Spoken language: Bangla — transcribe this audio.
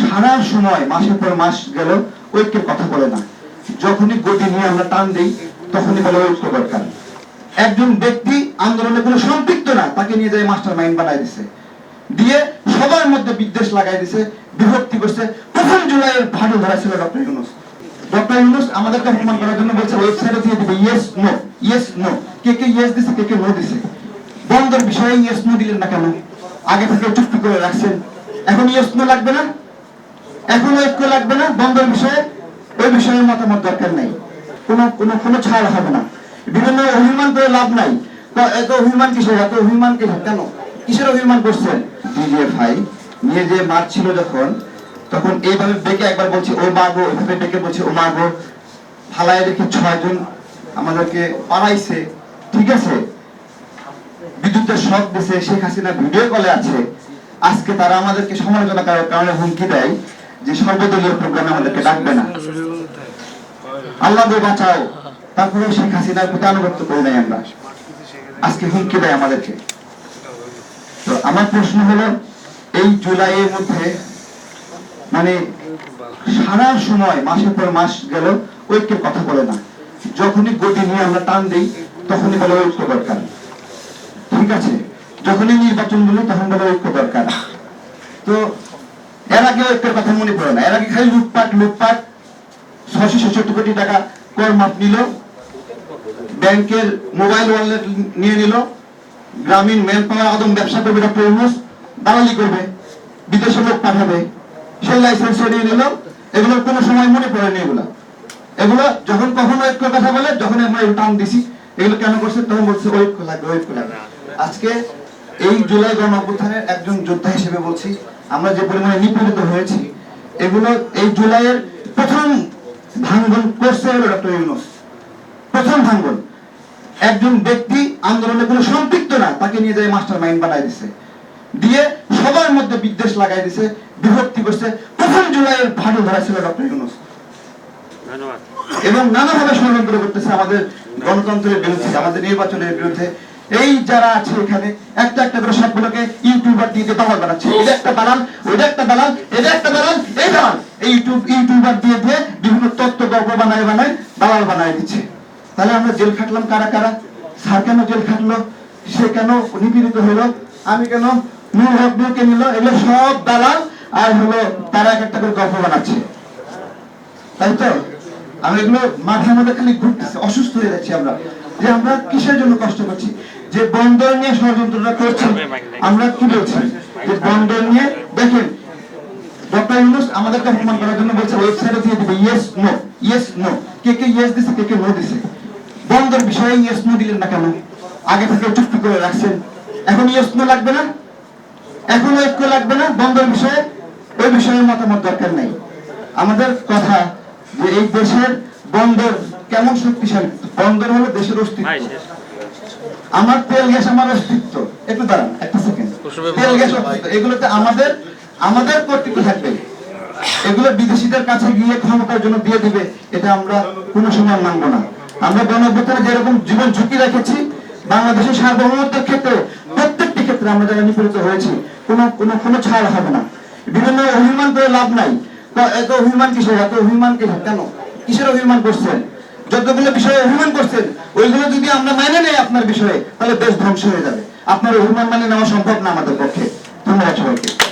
সারা সময়, মাসের পর মাস গেল, ঐক্যের কথা বলে না। যখনই গতি নিয়ে আমরা টান দিই, তখনই বলে ঐক্য দরকার। একজন ব্যক্তি আন্দোলনে কোনো সম্পৃক্ত না, তাকে নিয়ে যায় মাস্টার মাইন্ড বানাই দিছে। দিয়ে সবার মধ্যে বিদ্বেষ লাগাই দিছে, বিভক্তি করছে। প্রথম জুলাইয়ের ভালো ধরাছিল ডক্টর ইউনুস। ডক্টর ইউনুস আমাদেরকে অপমান করার জন্য বলছে ওয়েবসাইটে দিয়ে দিবে ইয়েস নো ইয়েস নো কে কে ইয়েস দিছে, কে কে নো দিছে? বন্ধের বিষয়ে ইয়েস নো দিলেন না কেন? আগে থেকে চুক্তি করে রাখছেন। এখন ইয়েস নো লাগবে না? এখন ঐক্য লাগবে না? বন্ধের বিষয়ে ওই বিষয়ে মতামত দরকার নাই। কোনো কোনো ছাড় হবে না। বিভিন্ন অভিমান করে লাভ নাই। এত অভিমান কিসের? এত অভিমান কিসের কেন? কিসের অভিমান করছেন? ডিজিএফআই নিয়ে যে মারছিল যখন, তখন এইভাবে ডেকে একবার বলছে, ও মাগো ওইভাবে ডেকে বলছে, ও মাগো ফালায় রেখে ছয়জন আমাদেরকে পালাইছে। ঠিক আছে? বিদ্যুতের শখ দিছে, শেখ হাসিনা ভিডিও কলে আছে। আজকে তারা আমাদেরকে সমালোচনা করার কারণে হুমকি দেয় যে সর্বদলীয় প্রোগ্রামে আমাদেরকে ডাকবে না। আল্লাহ গো বাঁচাও। তারপরে শেখ হাসিনার প্রতি আনুগত্য করি নাই আমরা। আজকে হুমকি দেয় আমাদেরকে। তো আমার প্রশ্ন হলো, এই জুলাইয়ের মধ্যে মানে সারা সময়, মাসের পর মাস গেল, ঐক্যের কথা বলে না। যখনই গতি নিয়ে আমরা টান দিই, তখনই বলে ঐক্য দরকার। ঠিক আছে? যখনই নির্বাচন বলি, তখন বলে ঐক্য দরকার। তো এর আগে ঐক্যের কথা মনে পড়ে না। এর আগে খালি লুটপাট লুটপাট ছশো ছেষট্টি কোটি টাকা কর মাপ নিল, ব্যাংকের মোবাইল ওয়ালেট নিয়ে নিল, গ্রামীণ ম্যান পাওয়ার আদম ব্যবসা করবে ডক্টর ইউনুস দালালি করবে, বিদেশে লোক পাঠাবে, সেই লাইসেন্স নিয়ে নিল। এগুলোর কোনো সময় মনে পড়েনি এগুলো। এগুলো যখন কখনো ঐক্য কথা বলে যখন আমরা টান দিছি, এগুলো কেন করছে, তখন বলছে ঐক্য লাগবে ঐক্য লাগবে। আজকে এই জুলাই গণ অভ্যুত্থানের একজন যোদ্ধা হিসেবে বলছি আমরা যে পরিমাণে নিপীড়িত হয়েছি এগুলো এই জুলাইয়ের প্রথম ভাঙ্গন করছে হলো ডক্টর ইউনুস। প্রথম ভাঙ্গন একজন ব্যক্তি আন্দোলনে কোনো সম্পৃক্ত না তাকে নিয়ে যায় মাস্টার মাইন্ড বানাই দিছে। দিয়ে সবার মধ্যে বিদ্বেষ লাগাই দিছে বিভক্তি করছে। প্রথম জুলাইয়ের ভালো ধরাছিল ডক্টর ইউনুস। এবং নানাভাবে ষড়যন্ত্র করতেছে আমাদের গণতন্ত্রের বিরুদ্ধে আমাদের নির্বাচনের বিরুদ্ধে। এই যারা আছে এখানে একটা একটা করে সবগুলোকে ইউটিউবার দিয়ে দালাল বানাচ্ছে। এটা একটা দালাল ওইটা একটা দালাল এটা একটা দালাল এই দালাল এই ইউটিউব ইউটিউবার দিয়ে দিয়ে বিভিন্ন তত্ত্ব গল্প বানায় বানায় দালাল বানায় দিচ্ছে। তাহলে আমরা জেল খাটলাম কারা কারা? স্যার কেন জেল খাটলো? সে কেন নিপীড়িত হলো? আমি কেন নূর হক নূরকে নিল? এগুলো সব দালাল আর হলো তারা এক একটা করে গল্প বানাচ্ছে। তাই তো? আমি এগুলো মাথার মধ্যে খালি ঘুরতেছে অসুস্থ হয়ে যাচ্ছি আমরা। যে আমরা কিসের জন্য কষ্ট করছি? যে বন্দর নিয়ে ষড়যন্ত্রটা করছি। আমরা কি বলছি? যে বন্দর নিয়ে, দেখেন, ডক্টর ইউনুস আমাদেরকে অপমান করার জন্য বলছে ওয়েবসাইটে দিয়ে দিবে ইয়েস নো ইয়েস নো কে কে ইয়েস দিছে, কে কে নো দিছে? বন্দর বিষয়ে ইয়েস নো দিলেন না কেন? আগে থেকে চুক্তি করে রাখছেন। এখন ইয়েস নো লাগবে না? এখন ঐক্য লাগবে না? বন্দর বিষয়ে, ওই বিষয়ে মতামত দরকার নাই। আমাদের কথা যে এই দেশের বন্দর কেমন শক্তিশালী? বন্দর হলো দেশের অস্তিত্ব। আমার তেল গ্যাস আমার অস্তিত্ব। একটু দাঁড়ান একটা সেকেন্ড তেল গ্যাস এগুলোতে আমাদের আমাদের কর্তৃত্ব থাকবে। এগুলো বিদেশিদের কাছে গিয়ে ক্ষমতার জন্য দিয়ে দিবে এটা আমরা কোনো সময় মানবো না। আমরা গণঅভ্যুত্থানে যেরকম জীবন ঝুঁকি রেখেছি বাংলাদেশের সার্বভৌমত্বের ক্ষেত্রে প্রত্যেকটি ক্ষেত্রে আমরা যারা নিপীড়িত হয়েছি কোনো কোনো কোনো ছাড় হবে না। বিভিন্ন অভিমান করে লাভ নাই। এত অভিমান কিসের? এত অভিমান কিসের? কেন? কিসের অভিমান করছেন? যতগুলো বিষয়ে অভিমান করছেন, ওইগুলো যদি আমরা মেনে নেই আপনার বিষয়ে, তাহলে দেশ ধ্বংস হয়ে যাবে। আপনার অভিমান মানে নেওয়া সম্ভব না আমাদের পক্ষে। ধন্যবাদ সবাইকে।